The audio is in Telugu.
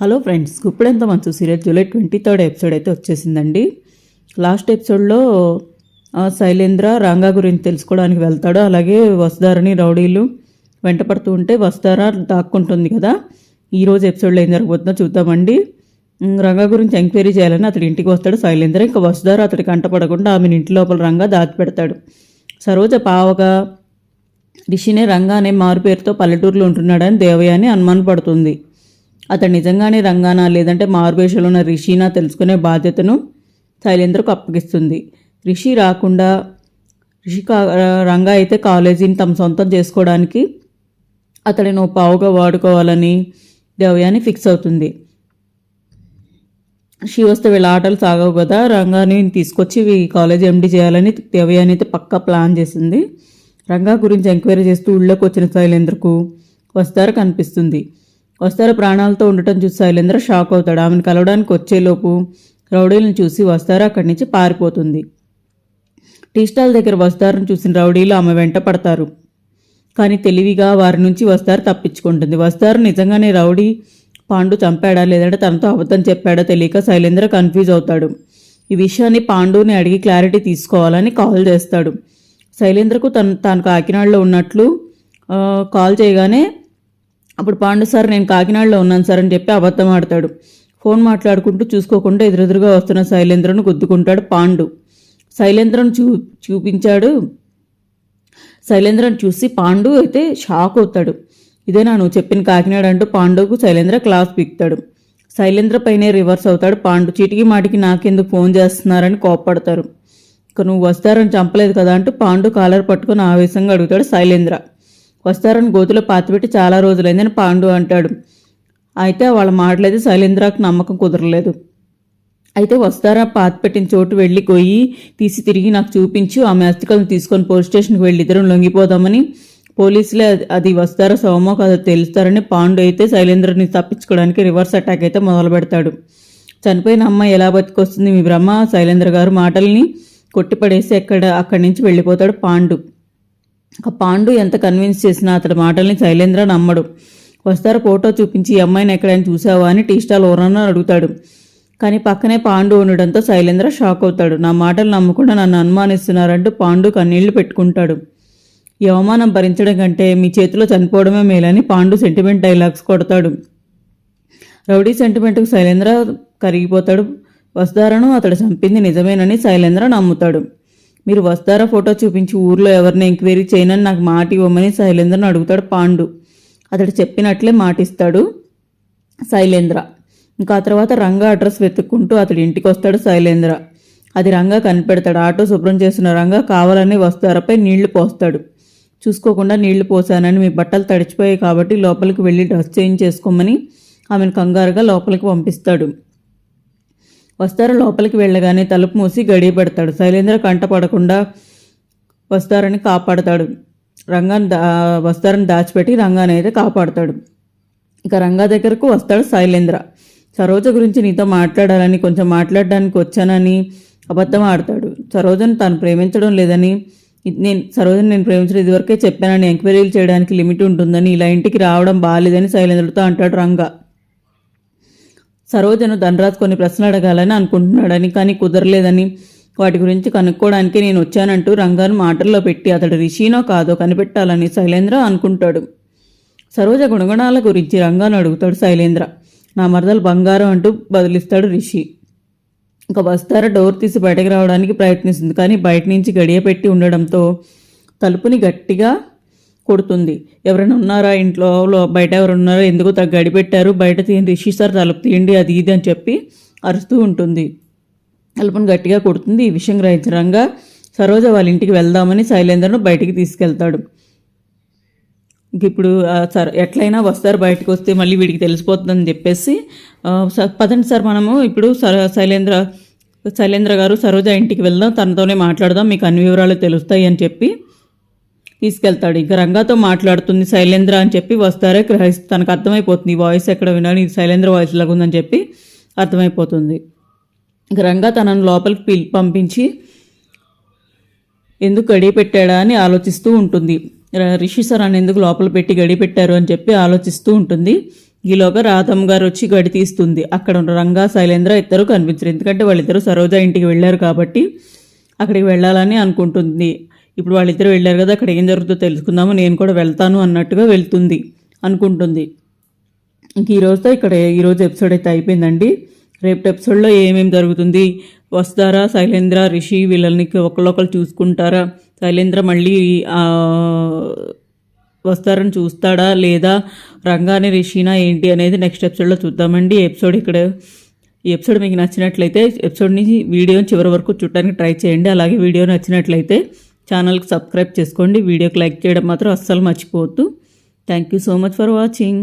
హలో ఫ్రెండ్స్ గుప్పుడెంత మంచు serial July twenty third episode అయితే వచ్చేసిందండి. లాస్ట్ ఎపిసోడ్లో శైలేంద్ర రంగా గురించి తెలుసుకోవడానికి వెళ్తాడు. అలాగే వస్తారని రౌడీలు వెంట పడుతూ ఉంటే వస్తారా దాక్కుంటుంది కదా. ఈరోజు ఎపిసోడ్లో ఏం జరగబోతుందో చూద్దామండి. రంగా గురించి ఎంక్వైరీ చేయాలని అతడి ఇంటికి వస్తాడు. శైలేంద్ర ఇంకా వసుధార అతడికి కంటపడకుండా ఆమెను ఇంటి లోపల రంగా దాచిపెడతాడు. సరోజ పావగా రిషినే రంగా అనే మారు పేరుతో పల్లెటూరులో ఉంటున్నాడని దేవయాని అనుమానపడుతుంది. అతడు నిజంగానే రంగానా? లేదంటే మారువేషంలో ఉన్న రిషినా తెలుసుకునే బాధ్యతను శైలేంద్రకు అప్పగిస్తుంది. రిషి రాకుండా రిషి కా రంగా అయితే కాలేజీని తమ సొంతం చేసుకోవడానికి అతడిని ఓ పావుగా వాడుకోవాలని దేవయాని ఫిక్స్ అవుతుంది. షీ వస్తే వీళ్ళ ఆటలు సాగవు కదా? రంగాని తీసుకొచ్చి ఈ కాలేజ్ ఎండి చేయాలని దేవయాని అయితే పక్కా ప్లాన్ చేసింది. రంగా గురించి ఎంక్వైరీ చేస్తూ ఊళ్ళోకి వచ్చిన శైలేంద్రకు వస్తారు కనిపిస్తుంది. వస్తార ప్రాణాలతో ఉండటం చూసి శైలేంద్ర షాక్ అవుతాడు. ఆమెను కలవడానికి వచ్చేలోపు రౌడీలను చూసి వస్తార? అక్కడి నుంచి పారిపోతుంది. టీ స్టాల్ దగ్గర వస్తారని చూసిన రౌడీలు ఆమె వెంట పడతారు. కానీ తెలివిగా వారి నుంచి వస్తారు తప్పించుకుంటుంది. వస్తారు నిజంగానే రౌడీ పాండు చంపాడా? లేదంటే తనతో అబద్ధం చెప్పాడా? తెలియక శైలేంద్ర కన్ఫ్యూజ్ అవుతాడు. ఈ విషయాన్ని పాండుని అడిగి క్లారిటీ తీసుకోవాలని కాల్ చేస్తాడు. శైలేంద్రకు తను తాను కాకినాడలో ఉన్నట్లు కాల్ చేయగానే అప్పుడు పాండు సార్ నేను కాకినాడలో ఉన్నాను సార్ అని చెప్పి అబద్ధం ఆడతాడు. ఫోన్ మాట్లాడుకుంటూ చూసుకోకుండా ఎదురెదురుగా వస్తున్న శైలేంద్రను గుద్దుకుంటాడు పాండు. శైలేంద్రను చూ చూపించాడు. శైలేంద్రను చూసి పాండు అయితే షాక్ అవుతాడు. ఇదే నువ్వు చెప్పిన కాకినాడ అంటూ పాండుకు శైలేంద్ర క్లాస్ పీక్తాడు. శైలేంద్ర పైనే రివర్స్ అవుతాడు పాండు. చీటికి మాటికి నాకెందుకు ఫోన్ చేస్తున్నారని కోప్పడతారు. ఇక నువ్వు వస్తారని చంపలేదు కదా అంటూ పాండు కాలర్ పట్టుకొని ఆవేశంగా అడుగుతాడు శైలేంద్ర. వస్తారని గోతులో పాతిపెట్టి చాలా రోజులైందని పాండు అంటాడు. అయితే వాళ్ళ మాటలైతే శైలేంద్రకు నమ్మకం కుదరలేదు. అయితే వస్తారా పాత పెట్టిన చోటు వెళ్ళి పోయి తీసి తిరిగి నాకు చూపించు ఆమె అస్థికలను తీసుకొని పోలీస్ స్టేషన్కి వెళ్ళి ఇద్దరం లొంగిపోదామని పోలీసులే అది- అది వస్తారా సోమో కాదో తెలుస్తారని పాండు అయితే శైలేంద్రని తప్పించుకోవడానికి రివర్స్ అటాక్ అయితే మొదలు పెడతాడు. చనిపోయిన అమ్మాయి ఎలా బతికొస్తుంది మీ బ్రహ్మ? శైలేంద్ర గారు మాటల్ని కొట్టిపడేసి ఎక్కడ అక్కడి నుంచి వెళ్ళిపోతాడు పాండు. పాండు ఎంత కన్విన్స్ చేసినా అతడి మాటల్ని శైలేంద్ర నమ్మడు. వస్తారు ఫోటో చూపించి ఈ అమ్మాయిని ఎక్కడైనా చూసావా? అని టీ స్టాల్ ఓనర్ను అడుగుతాడు. కానీ పక్కనే పాండు ఉండడంతో శైలేంద్ర షాక్ అవుతాడు. నా మాటలు నమ్మకుండా నన్ను అనుమానిస్తున్నారంటూ పాండు కన్నీళ్ళు పెట్టుకుంటాడు. ఈ అవమానం భరించడం కంటే మీ చేతిలో చనిపోవడమే మేలని పాండు సెంటిమెంట్ డైలాగ్స్ కొడతాడు. రౌడీ సెంటిమెంట్కు శైలేంద్ర కరిగిపోతాడు. వస్తారను అతడు చంపింది నిజమేనని శైలేంద్ర నమ్ముతాడు. మీరు వస్తారా ఫోటో చూపించి ఊర్లో ఎవరిని ఎంక్వైరీ చేయనని నాకు మాట ఇవ్వమని శైలేంద్రను అడుగుతాడు పాండు. అతడు చెప్పినట్లే మాటిస్తాడు శైలేంద్ర. ఇంకా ఆ తర్వాత రంగా అడ్రస్ వెతుక్కుంటూ అతడి ఇంటికి వస్తాడు శైలేంద్ర. అది రంగా కనిపెడతాడు. ఆటో శుభ్రం చేసిన రంగా కావాలని వస్తారపై నీళ్ళు పోస్తాడు. చూసుకోకుండా నీళ్ళు పోసానని మీ బట్టలు తడిచిపోయాయి కాబట్టి లోపలికి వెళ్ళి డ్రెస్ చేంజ్ చేసుకోమని ఆమెను కంగారుగా లోపలికి పంపిస్తాడు. వస్తార? లోపలికి వెళ్ళగానే తలుపు మూసి గడియ పెడతాడు. శైలేంద్ర కంట పడకుండా వస్తారని కాపాడతాడు. రంగాన్ని దా వస్తారని దాచిపెట్టి రంగాన్ని అయితే కాపాడతాడు. ఇక రంగా దగ్గరకు వస్తాడు శైలేంద్ర. సరోజ గురించి నీతో మాట్లాడాలని కొంచెం మాట్లాడడానికి వచ్చానని అబద్ధం ఆడతాడు. సరోజను తాను ప్రేమించడం లేదని ఇది నేను సరోజను నేను ప్రేమించడం ఇదివరకే చెప్పానని ఎంక్వైరీలు చేయడానికి లిమిట్ ఉంటుందని ఇలా ఇంటికి రావడం బాగాలేదని శైలేంద్రతో అంటాడు రంగా. సరోజను ధనరాజ్ కొన్ని ప్రశ్నలు అడగాలని అనుకుంటున్నాడని కానీ కుదరలేదని వాటి గురించి కనుక్కోవడానికి నేను వచ్చానంటూ రంగాను మాటల్లో పెట్టి అతడు రిషినో కాదో కనిపెట్టాలని శైలేంద్ర అనుకుంటాడు. సరోజ గుణగుణాల గురించి రంగాను అడుగుతాడు శైలేంద్ర. నా మరదలు బంగారం అంటూ బదిలిస్తాడు రిషి. ఒక బస్తార డోర్ తీసి బయటకు రావడానికి ప్రయత్నిస్తుంది కానీ బయట నుంచి గడియ పెట్టి ఉండడంతో తలుపుని గట్టిగా కొడుతుంది. ఎవరైనా ఉన్నారా ఇంట్లో? బయట ఎవరున్నారా ఎందుకు తగ్గ గడి పెట్టారు బయట తీయండి. రిషి సార్ తలుపు తీయండి. అది ఇది అని చెప్పి అరుస్తూ ఉంటుంది. తలుపును గట్టిగా కొడుతుంది. ఈ విషయం గ్రహించడంగా సరోజ వాళ్ళ ఇంటికి వెళ్దామని శైలేంద్రను బయటికి తీసుకెళ్తాడు. ఇంక ఇప్పుడు సార్ ఎట్లయినా వస్తారు బయటకు వస్తే మళ్ళీ వీడికి తెలిసిపోతుందని చెప్పేసి పదండి సార్ మనము. ఇప్పుడు శైలేంద్ర శైలేంద్ర గారు సరోజ ఇంటికి వెళ్దాం. తనతోనే మాట్లాడదాం. మీకు అన్ని వివరాలు తెలుస్తాయి అని చెప్పి తీసుకెళ్తాడు. ఇంకా రంగాతో మాట్లాడుతుంది. శైలేంద్ర అని చెప్పి వస్తారే గ్రహిస్ తనకు అర్థమైపోతుంది. వాయిస్ ఎక్కడ వినాలి? ఇది శైలేంద్ర వాయిస్ లాగా ఉందని చెప్పి అర్థమైపోతుంది. రంగా తనను లోపలికి పిల్ పంపించి ఎందుకు గడి పెట్టాడా అని ఆలోచిస్తూ ఉంటుంది. రిషి సార్ అని ఎందుకు లోపల పెట్టి గడి పెట్టారు అని చెప్పి ఆలోచిస్తూ ఉంటుంది. ఈలోగా రాధమ్మ గారు వచ్చి గడి తీస్తుంది. అక్కడ ఉన్న రంగా శైలేంద్ర ఇద్దరు కనిపించరు. ఎందుకంటే వాళ్ళిద్దరూ సరోజ ఇంటికి వెళ్ళారు కాబట్టి అక్కడికి వెళ్ళాలని అనుకుంటుంది. ఇప్పుడు వాళ్ళిద్దరు వెళ్ళారు కదా అక్కడ ఏం జరుగుతుందో తెలుసుకుందాము నేను కూడా వెళ్తాను అన్నట్టుగా వెళ్తుంది అనుకుంటుంది. ఇంక ఈరోజుతో ఇక్కడ ఈరోజు ఎపిసోడ్ అయితే అయిపోయిందండి. రేపు ఎపిసోడ్లో ఏమేమి జరుగుతుంది? వస్తారా? శైలేంద్ర రిషి వీళ్ళని ఒకళ్ళొకరు చూసుకుంటారా? శైలేంద్ర మళ్ళీ వస్తారని చూస్తాడా లేదా? రంగాని రిషినా ఏంటి అనేది నెక్స్ట్ ఎపిసోడ్లో చూద్దామండి. ఎపిసోడ్ ఇక్కడ ఈ ఎపిసోడ్ మీకు నచ్చినట్లయితే ఎపిసోడ్ని వీడియోని చివరి వరకు చూడడానికి ట్రై చేయండి. అలాగే వీడియో నచ్చినట్లయితే ఛానల్కి సబ్స్క్రైబ్ చేసుకోండి. వీడియోకి లైక్ చేయడం మాత్రం అస్సలు మర్చిపోవద్దు. Thank you so much for watching